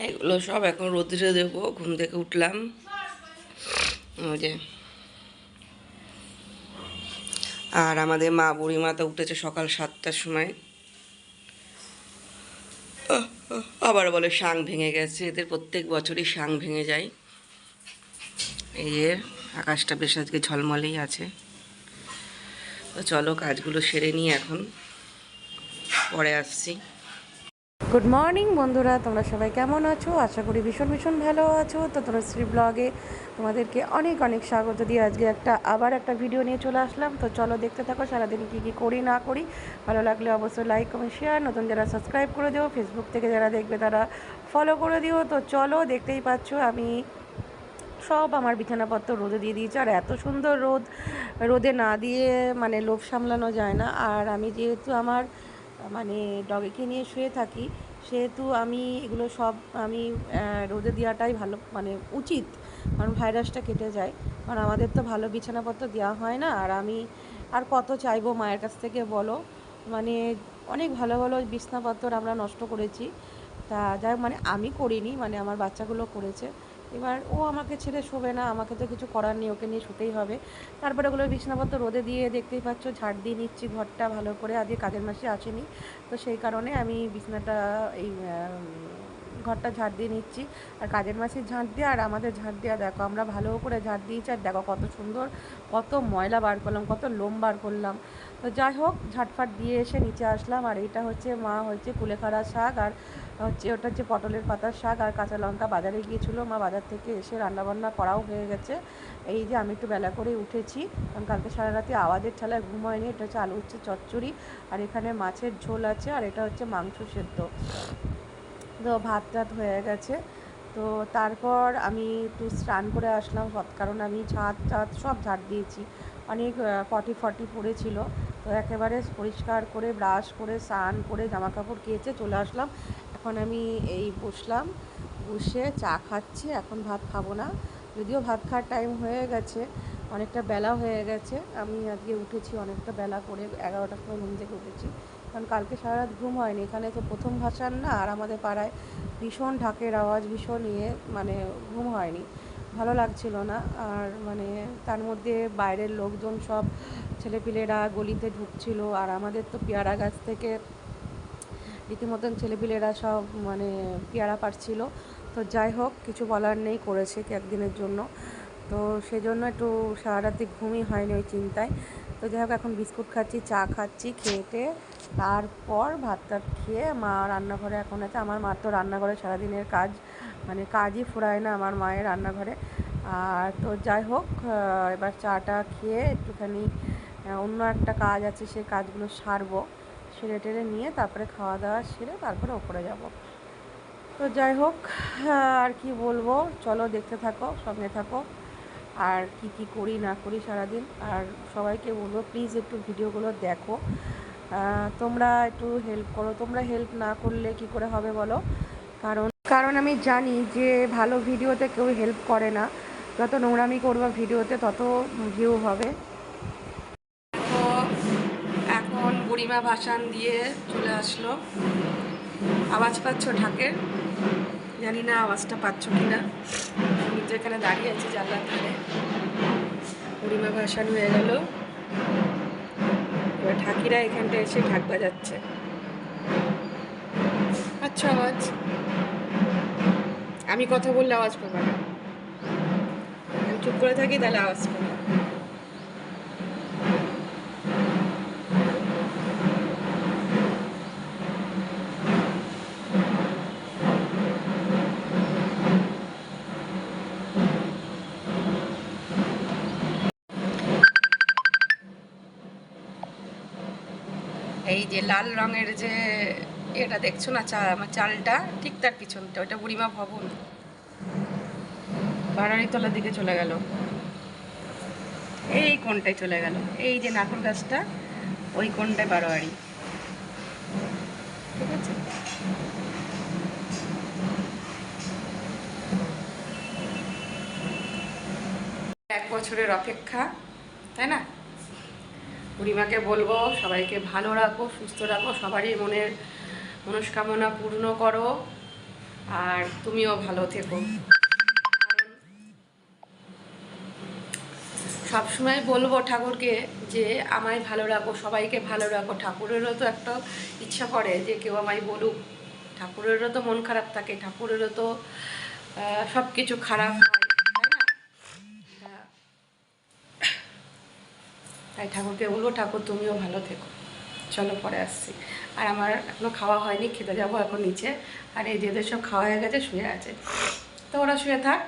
এগুলো সব এখন রোদ্রে দেবো, ঘুম থেকে উঠলাম। যে। আর আমাদের মা বুড়িমা তো উঠেছে সকাল সাতটার সময়। আবার বলে সাং ভেঙে গেছে, এদের প্রত্যেক বছরই সাং ভেঙে যায়। এই যে, আকাশটা বেশ আজকে ঝলমলেই আছে। তো চলো, কাজগুলো সেরে নিই এখন। পরে আসছি। গুড মর্নিং বন্ধুরা, তোমরা সবাই কেমন আছো? আশা করি ভীষণ ভীষণ ভালো আছো। তো তোমরা শ্রী ব্লগে তোমাদেরকে অনেক অনেক স্বাগত দিয়ে আজকে একটা আবার একটা ভিডিও নিয়ে চলে আসলাম। তো চলো দেখতে থাকো, সারাদিন কী কী করি না করি। ভালো লাগলে অবশ্যই লাইক কমেন্ট শেয়ার নতুন যারা সাবস্ক্রাইব করে দিও ফেসবুক থেকে যারা দেখবে তারা ফলো করে দিও। তো চলো দেখতেই পাচ্ছ, আমি সব আমার বিছানাপত্র রোদে দিয়ে দিয়েছে। আর এত সুন্দর রোদ, রোদে না দিয়ে মানে লোভ সামলানো যায় না। আর আমি যেহেতু আমার মানে ডগেকে নিয়ে শুয়ে থাকি, সেহেতু আমি এগুলো সব আমি রোদে দেওয়াটাই ভালো মানে উচিত। কারণ ভাইরাসটা কেটে যায়। কারণ আমাদের তো ভালো বিছানাপত্র দেওয়া হয় না। আর আমি আর কত চাইব মায়ের কাছ থেকে বলো? মানে অনেক ভালো ভালো বিছানাপত্র আমরা নষ্ট করেছি। তা যাই মানে আমি করিনি মানে আমার বাচ্চাগুলো করেছে। এবার ও আমাকে ছেড়ে শোবে না, আমাকে তো কিছু করার নেই, ওকে নিয়ে শুতেই হবে। তারপরে ওগুলো বিছানাপত্র রোদে দিয়ে দেখতেই পাচ্ছ, ঝাড় দিয়ে নিচ্ছি ঘরটা ভালো করে, আজকে কাজের মাসে আসেনি। তো সেই কারণে আমি বিছানাটা এই ঘরটা ঝাড় দিয়ে নিচ্ছি। আর কাজের মাসির ঝাঁট দিয়ে, আর আমাদের ঝাড় দেওয়া দেখো আমরা ভালো করে ঝাড় দিয়েছি, আর দেখো কত সুন্দর, কত ময়লা বার করলাম, কত লোম বার করলাম। তো যাই হোক ঝাটফাট দিয়ে এসে নিচে আসলাম, আর এটা হচ্ছে মা হচ্ছে কুলেখাড়া শাক, আর হচ্ছে, ওটা হচ্ছে পটলের পাতার শাক আর কাঁচা লঙ্কা বাজারে গিয়েছিল। মা বাজার থেকে এসে রান্নাবান্না করাও হয়ে গেছে। এই যে আমি একটু বেলা করে উঠেছি, কারণ কালকে সারা রাতে আওয়াজের ঠেলায় ঘুম হয়নি এটা হচ্ছে আলু হচ্ছে চচ্চড়ি আর এখানে মাছের ঝোল আছে আর এটা হচ্ছে মাংস সেদ্ধ। তো ভাত টাত হয়ে গেছে। তো তারপর আমি একটু স্নান করে আসলাম কারণ আমি ছাদ টাদ সব ঝাড় দিয়েছি। অনেক পটি ফটি পড়েছিল। তো একেবারে পরিষ্কার করে, ব্রাশ করে, স্নান করে জামা কাপড় কেচে চলে আসলাম। এখন আমি এই বসলাম, বসে চা খাচ্ছি, এখন ভাত খাব না। যদিও ভাত খাওয়ার টাইম হয়ে গেছে, অনেকটা বেলা হয়ে গেছে। আমি আজকে উঠেছি অনেকটা বেলা করে এগারোটার সময় ঘুম থেকে উঠেছি। কারণ কালকে সারা রাত ঘুম হয়নি, এখানে তো প্রথম ভাষার না, আর আমাদের পাড়ায় ভীষণ ঢাকের আওয়াজ, ভীষণ ইয়ে মানে ঘুম হয়নি। ভালো লাগছিল না, আর মানে তার মধ্যে বাইরের লোকজন সব ছেলেপিলেরা গলিতে ঢুকছিল, আর আমাদের তো পেয়ারা গাছ থেকে রীতিমতন ছেলেপিলেরা সব মানে পেয়ারা পাড়ছিল তো যাই হোক, কিছু বলার নেই করেছে কি একদিনের জন্য। তো সেজন্য একটু সারা রাতে ঘুমই হয়নি ওই চিন্তায়। তো যাই হোক, এখন বিস্কুট খাচ্ছি, চা খাচ্ছি খেয়ে তারপর ভাত টাত খেয়ে মা রান্নাঘরে এখন আছে। আমার মা তো রান্নাঘরে সারাদিনের কাজ মানে কাজই ফুরায় না আমার মায়ের রান্নাঘরে। আর তো যাই হোক এবার চাটা খেয়ে একটুখানি অন্য একটা কাজ আছে, সেই কাজগুলো সারবো। সেরে টেরে নিয়ে তারপরে খাওয়া দাওয়া সেরে তারপরে ওপরে যাব। তো যাই হোক আর কি বলব? চলো দেখতে থাকো, সঙ্গে থাকো। আর কি কি করি, না করি সারাদিন। আর সবাইকে বলব প্লিজ একটু ভিডিওগুলো দেখো। তোমরা একটু হেল্প করো। তোমরা হেল্প না করলে কি করে হবে বলো? কারণ কারণ আমি জানি যে ভালো ভিডিওতে কেউ হেল্প করে না। যত নোংরামি করব ভিডিওতে, তত ভিউ হবে তো বুড়িমা ভাসান দিয়ে চলে আসলো। আওয়াজ পাচ্ছ ঢাকের? জানি না আওয়াজটা পাচ্ছ কি না এখানে দাঁড়িয়ে আছি জানলার ধারে। বুড়িমা ভাসান হয়ে গেল। এবার ঠাকিরা এখানটা এসে ঢাক বাজাচ্ছে। আচ্ছা আওয়াজ? আমি কথা বললে আওয়াজ পাবে না। আমি চুপ করে থাকি, তাহলে আওয়াজ পাবে এই যে লাল রঙের যে এটা দেখছ না চা, আমার চালটা? ঠিক তার পিছনটা ওটা বুড়িমা ভবন। তলার দিকে চলে গেল। এই কোনটায় চলে গেল। এই যে নারকল গাছটা, ওই কোনটায় বারোয়ারি। ঠিক আছে? এক বছরের অপেক্ষা, তাই না? বুড়িমাকে বলব, সবাইকে ভালো রাখো, সুস্থ রাখো, সবারই মনের মনস্কামনা পূর্ণ করো, আর তুমিও ভালো থেকো। সবসময় বলব ঠাকুরকে যে, আমায় ভালো রাখো, সবাইকে ভালো রাখো। ঠাকুরেরও তো একটা ইচ্ছা করে যে, কেউ আমায় বলুক। ঠাকুরেরও তো মন খারাপ থাকে, ঠাকুরেরও তো সব কিছু খারাপ হয়। তাই ঠাকুরকে বলব, ঠাকুর, তুমিও ভালো থেকো। চলো পরে আসছি। আর আমার এখনও খাওয়া হয়নি, খেতে যাব এখন নিচে। আর এই যেদের সব খাওয়া হয়ে গেছে, শুয়ে আছে। তো ওরা শুয়ে থাক।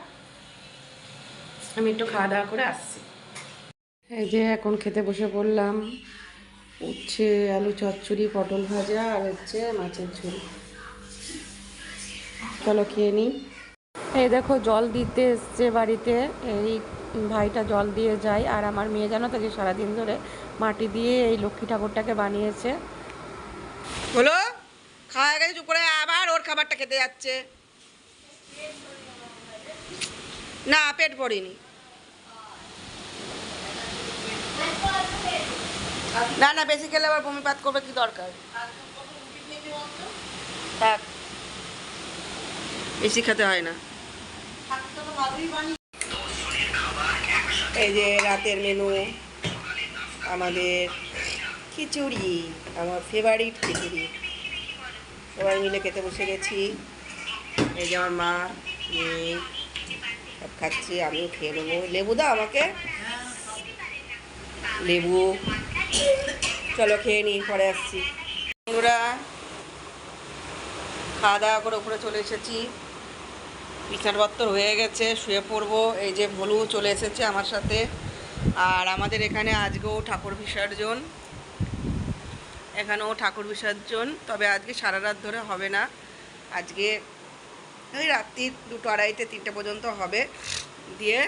আমি একটু খাওয়া দাওয়া করে আসছি। এই যে এখন খেতে বসে পড়লাম। উচ্ছে, আলু চচ্চড়ি, পটল ভাজা, আর হচ্ছে মাছের ঝোল। চলো খেয়ে নিই। এই দেখো, জল দিতে এসছে বাড়িতে। এই ভাইটা জল দিয়ে যায় আর আমার মেয়ে জানো তো যে সারাদিন ধরে মাটি দিয়ে এই লক্ষ্মী ঠাকুরটাকে বানিয়েছে। বলো, খাওয়া গেছে, চুপ করে, আবার ওর খাবারটা খেতে যাচ্ছে। না, পেট ভরেনি। না না, বেশি খেলে আবার বমিপাত করবে, কি দরকার? বেশি খেতে হয় না। এই যে রাতের মেনু আমাদের খিচুড়ি, আমার ফেভারিট খিচুড়ি। সবাই মিলে খেতে বসে গেছি। এই যে আমার মা মেয়ে সব খাচ্ছি, আমিও খেয়ে নেব। লেবু দাও আমাকে। লেবু। চলো খেয়ে নিই, পরে আসছি। বন্ধুরা, খাওয়া দাওয়া করে উপরে চলে এসেছি। বিছানার বত্তর হয়ে গেছে, শুয়ে পড়ব। এই যে ভলু চলে এসেছে আমার সাথে। আর আমাদের এখানে আজকেও ঠাকুর বিসর্জন। এখানেও ঠাকুর বিসর্জন। তবে আজকে সারা রাত ধরে হবে না। আজকে ওই রাত্রি দুটো আড়াইটে, তিনটে পর্যন্ত হবে। দিয়ে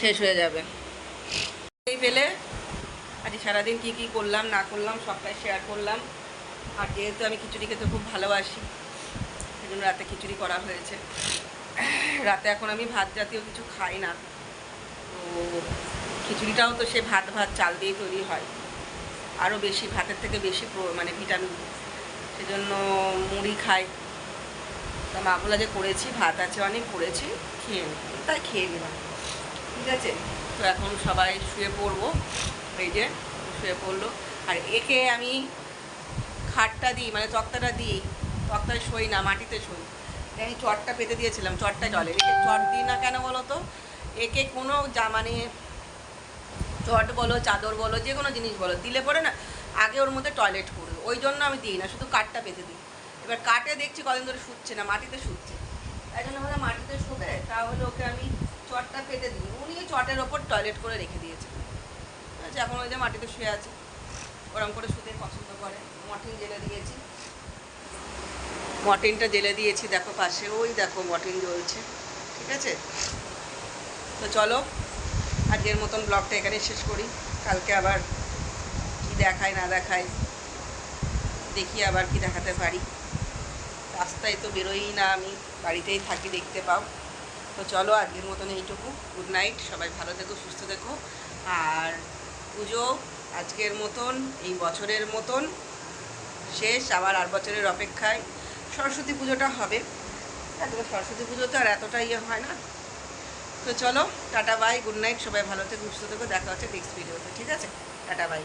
শেষ হয়ে যাবে। এই পেলে আজকে সারাদিন কী কী করলাম, না করলাম, সবটাই শেয়ার করলাম। আর যেহেতু আমি খিচুড়ি খেতে খুব ভালোবাসি সেজন্য রাতে খিচুড়ি করা হয়েছে। রাতে এখন আমি ভাত জাতীয় কিছু খাই না। তো খিচুড়িটাও তো সে ভাত ভাত, চাল দিয়ে তৈরি হয়। আরও বেশি, ভাতের থেকে বেশি মানে ভিটামিন। সেজন্য মুড়ি খাই। তা মাগুলা যে করেছি, ভাত আছে অনেক, করেছি, খেয়ে নিই তাই খেয়ে নিলাম। ঠিক আছে? তো এখন সবাই শুয়ে পড়ব। এই যে, শুয়ে পড়ল। আর একে আমি খাটটা দিই মানে তক্তাটা দিই। তক্তায় শোই না, মাটিতে শোই। আমি চটটা পেতে দিয়েছিলাম চটটা জলে। একে চট দিই না কেন বলো তো? একে কোনো মানে চট বলো, চাদর বলো, যে কোনো জিনিস বলো, দিলে পরে না আগে ওর মধ্যে টয়লেট করবে ওই জন্য আমি দিই না, শুধু কাঠটা পেতে দিই। এবার কাঠে দেখছি কদিন ধরে শুচ্ছে না, মাটিতে শুচ্ছে। তাই জন্য ভাবলাম মাটিতে শুবে, তাহলে ওকে আমি চটটা পেতে দিই। উনি চটের ওপর টয়লেট করে রেখে দিয়েছে। আচ্ছা এখন ওই যে মাটিতে শুয়ে আছে। ওরম করে শুতে পছন্দ করে। মটিন জেলে দিয়েছি। মটিনটা জেলে দিয়েছি, দেখো পাশে, ওই দেখো মটিন জ্বলছে, ঠিক আছে? তো চলো, আজকের মতন ব্লগটা এখানে শেষ করি। কালকে আবার কি দেখায়, না দেখায়, দেখি আবার কি দেখাতে পারি। রাস্তায় তো বেরোই না আমি, বাড়িতেই থাকি দেখতে পাও। তো চলো, আজকের মতন এইটুকু। গুড নাইট সবাই ভালো থেকো, সুস্থ থেকো। আর পুজো আজকের মতন, এই বছরের মতন, শেষ, আবার আর বছরের অপেক্ষায়। সরস্বতী পুজোটা হবে। এত সরস্বতী পুজো তো আর এতটা ইয়ে হয় না। তো চলো, টাটা, বাই, গুড নাইট, সবাই ভালো থেকো, সুস্থ থেকে, দেখা হচ্ছে নেক্সট ভিডিওতে ঠিক আছে? Tata, bye.